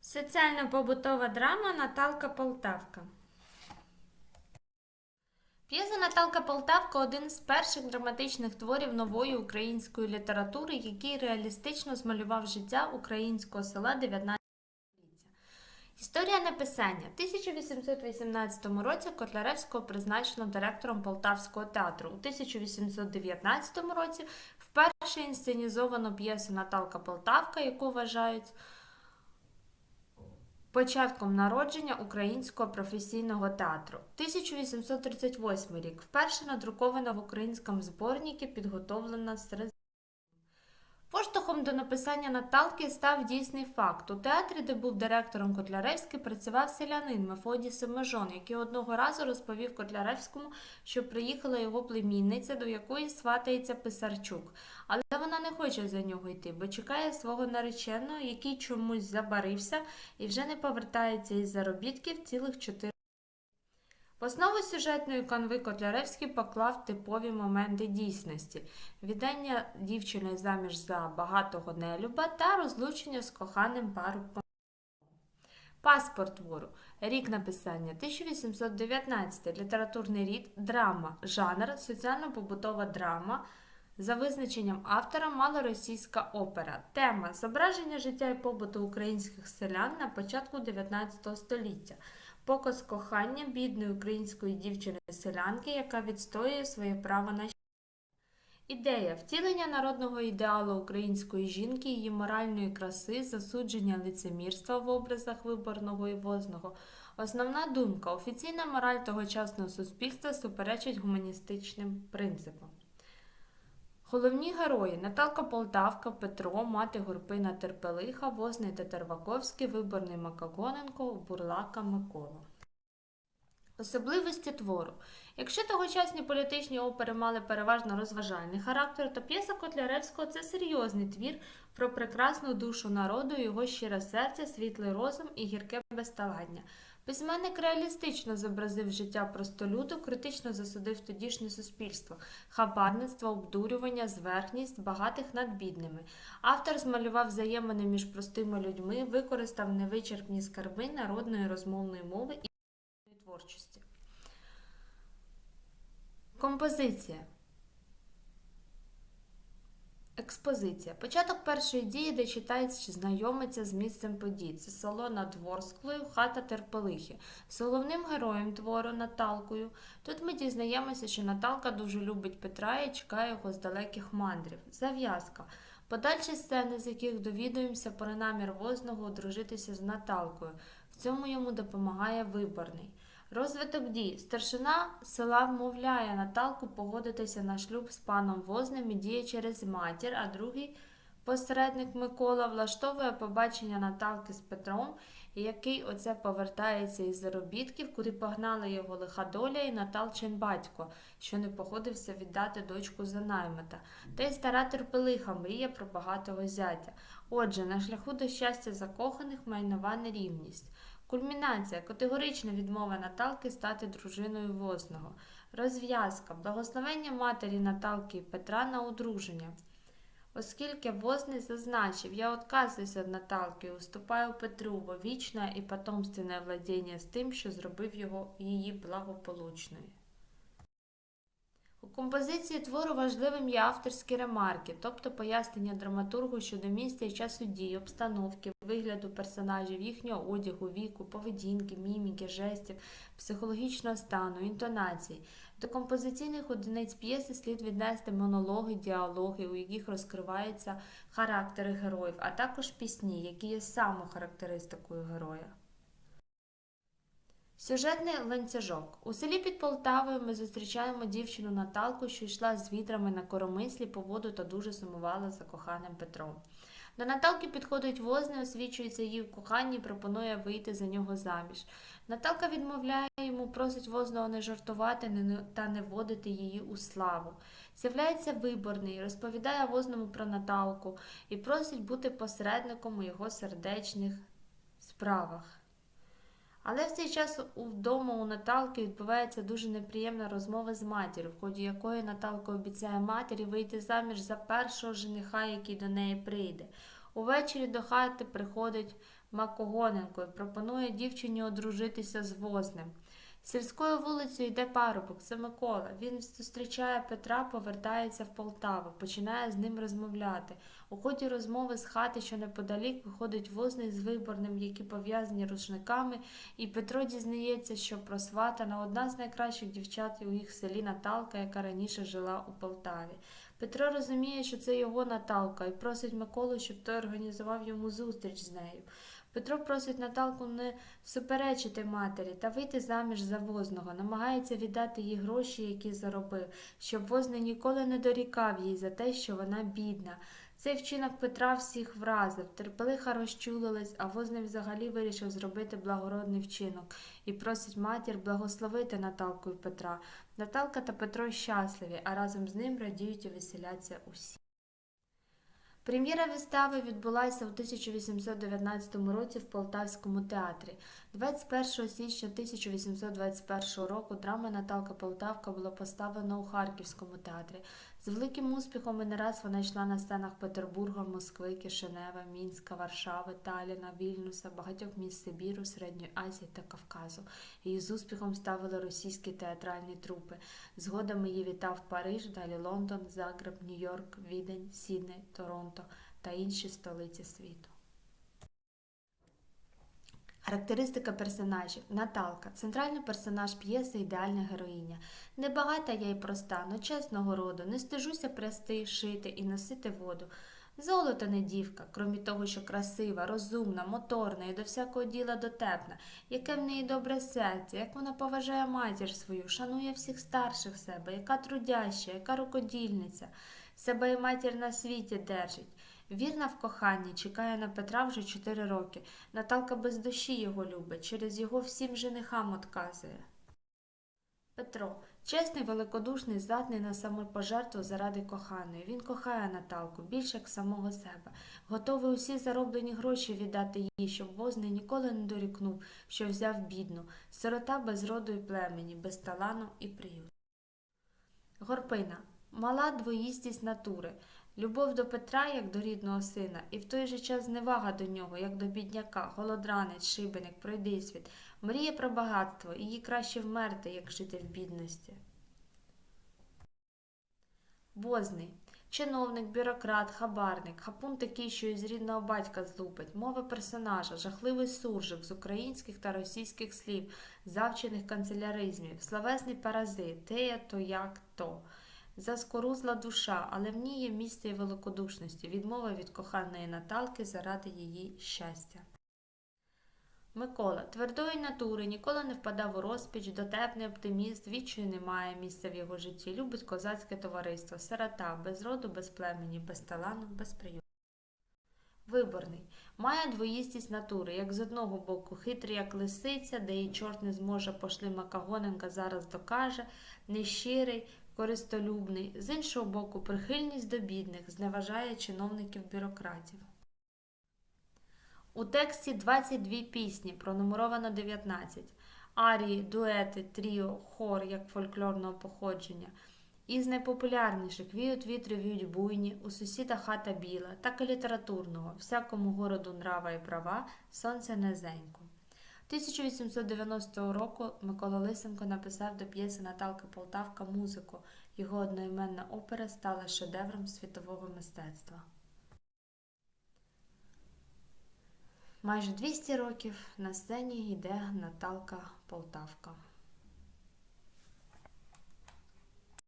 Соціально-побутова драма Наталка Полтавка. П'єса Наталка Полтавка один з перших драматичних творів нової української літератури, який реалістично змалював життя українського села 19 століття. Історія написання. В 1818 році Котляревського призначено директором Полтавського театру. У 1819 році вперше інсценізовано п'єсу Наталка Полтавка, яку вважають початком народження українського професійного театру. 1838 рік. Вперше надрукована в українському зборнику, підготовлена серед. Поштовхом до написання Наталки став дійсний факт. У театрі, де був директором Котляревський, працював селянин Мефодій Семежон, який одного разу розповів Котляревському, що приїхала його племінниця, до якої сватається Писарчук. Але вона не хоче за нього йти, бо чекає свого нареченого, який чомусь забарився і вже не повертається із заробітків цілих чотири. В основу сюжетної канви Котляревський поклав типові моменти дійсності: віддання дівчини заміж за багатого нелюба та розлучення з коханим парубком. Паспорт твору. Рік написання 1819. Літературний рід, драма, жанр, соціально-побутова драма. За визначенням автора малоросійська опера. Тема зображення життя і побуту українських селян на початку 19 століття. Показ кохання бідної української дівчини-селянки, яка відстоює своє право на. Ідея втілення народного ідеалу української жінки, її моральної краси, засудження лицемірства в образах виборного і возного. Основна думка офіційна мораль тогочасного суспільства суперечить гуманістичним принципам. Головні герої Наталка Полтавка, Петро, мати Горпина Терпелиха, Возний та Терваковський, Виборний Макагоненко, Бурлака Микола. Особливості твору. Якщо тогочасні політичні опери мали переважно розважальний характер, то п'єса Котляревського це серйозний твір про прекрасну душу народу, його щире серце, світлий розум і гірке безталання. Письменник реалістично зобразив життя простолюду, критично засудив тодішнє суспільство, хабарництво, обдурювання, зверхність багатих над бідними. Автор змалював взаємини між простими людьми, використав невичерпні скарби народної розмовної мови і творчості. Композиція. Експозиція. Початок першої дії, де читається знайомиться з місцем подій. Це село над Ворсклою, хата Терпелихи. З головним героєм твору Наталкою. Тут ми дізнаємося, що Наталка дуже любить Петра і чекає його з далеких мандрів. Зав'язка. Подальші сцени, з яких довідуємося про намір возного одружитися з Наталкою. В цьому йому допомагає виборний. Розвиток дій. Старшина села вмовляє Наталку погодитися на шлюб з паном Возним і діє через матір, а другий посередник Микола влаштовує побачення Наталки з Петром, який оце повертається із заробітків, куди погнала його лиха доля і Наталчин батько, що не погодився віддати дочку за наймита. Та й стара терпелиха мріє про багатого зятя. Отже, на шляху до щастя закоханих майнова нерівність. Кульмінація категорична відмова Наталки стати дружиною возного. Розв'язка благословення матері Наталки і Петра на одруження. Оскільки возний зазначив, я отказуюся від Наталки і уступаю Петру во вічне і потомственне владіння з тим, що зробив його її благополучною. У композиції твору важливим є авторські ремарки, тобто пояснення драматургу щодо місця і часу дій, обстановки, вигляду персонажів, їхнього одягу, віку, поведінки, міміки, жестів, психологічного стану, інтонацій. До композиційних одиниць п'єси слід віднести монологи, діалоги, у яких розкриваються характери героїв, а також пісні, які є самохарактеристикою героя. Сюжетний ланцюжок. У селі під Полтавою ми зустрічаємо дівчину Наталку, що йшла з відрами на коромислі по воду та дуже сумувала за коханим Петром. До Наталки підходить возний, освічується її в коханні і пропонує вийти за нього заміж. Наталка відмовляє йому, просить возного не жартувати та не вводити її у славу. З'являється виборний, розповідає возному про Наталку і просить бути посередником у його сердечних справах. Але в цей час вдома у Наталки відбувається дуже неприємна розмова з матір'ю, в ході якої Наталка обіцяє матері вийти заміж за першого жениха, який до неї прийде. Увечері до хати приходить Макогоненко і пропонує дівчині одружитися з возним. Сільською вулицею йде парубок, це Микола. Він зустрічає Петра, повертається в Полтаву, починає з ним розмовляти. У ході розмови з хати, що неподалік, виходить возний з виборним, які пов'язані рушниками, і Петро дізнається, що просватана одна з найкращих дівчат у їх селі Наталка, яка раніше жила у Полтаві. Петро розуміє, що це його Наталка, і просить Миколу, щоб той організував йому зустріч з нею. Петро просить Наталку не суперечити матері та вийти заміж за возного, намагається віддати їй гроші, які заробив, щоб возний ніколи не дорікав їй за те, що вона бідна. Цей вчинок Петра всіх вразив, терпелиха розчулилась, а возний взагалі вирішив зробити благородний вчинок і просить матір благословити Наталку і Петра. Наталка та Петро щасливі, а разом з ним радіють і веселяться усі. Прем'єра вистави відбулася у 1819 році в Полтавському театрі. 21 січня 1821 року драма Наталка Полтавка була поставлена у Харківському театрі. З великим успіхом і не раз вона йшла на сценах Петербурга, Москви, Кишинева, Мінська, Варшави, Таліна, Вільнюса, багатьох міст Сибіру, Середньої Азії та Кавказу. Її з успіхом ставили російські театральні трупи. Згодом її вітав Париж, далі Лондон, Загреб, Нью-Йорк, Відень, Сідней, Торонто та інші столиці світу. Характеристика персонажів. Наталка. Центральний персонаж п'єси ідеальна героїня. Небагата я й проста, но чесного роду, не стежуся прясти, шити і носити воду. Золото не дівка, крім того, що красива, розумна, моторна і до всякого діла дотепна, яке в неї добре серце, як вона поважає матір свою, шанує всіх старших себе, яка трудяща, яка рукодільниця, себе і матір на світі держить. Вірна в коханні, чекає на Петра вже чотири роки. Наталка без душі його любить, через його всім женихам отказує. Петро чесний, великодушний, здатний на самопожертву заради коханої. Він кохає Наталку більше як самого себе, готовий усі зароблені гроші віддати їй, щоб возний ніколи не дорікнув, що взяв бідну, сирота без роду і племені, без талану і приют. Горпина мала двоїстість натури. Любов до Петра, як до рідного сина, і в той же час зневага до нього, як до бідняка, голодранець, шибеник, пройдисвіт, мріє про багатство, і їй краще вмерти, як жити в бідності. Возний. Чиновник, бюрократ, хабарник, хапун такий, що із рідного батька злупить, мова персонажа, жахливий суржик з українських та російських слів, завчених канцеляризмів, словесний паразит, тея то як то. Заскорузла душа, але в ній є місце і великодушності, відмова від коханої Наталки заради її щастя. Микола твердої натури, ніколи не впадав у розпіч, дотепний оптиміст, відчую немає місця в його житті, любить козацьке товариство, сирота, без роду, без племені, без талану, без приюту. Виборний. Має двоїстість натури, як з одного боку хитрий, як лисиця, де їй чорт не зможе, пошли Макагоненка зараз докаже, нещирий, користолюбний, з іншого боку, прихильність до бідних, зневажає чиновників-бюрократів. У тексті 22 пісні, пронумеровано 19, арії, дуети, тріо, хор як фольклорного походження. Із найпопулярніших віють вітри віють буйні, у сусіда хата біла, так і літературного, всякому городу нрава і права, сонце низенько. 1890 року Микола Лисенко написав до п'єси Наталка Полтавка музику. Його одноіменна опера стала шедевром світового мистецтва. Майже 200 років на сцені йде Наталка Полтавка.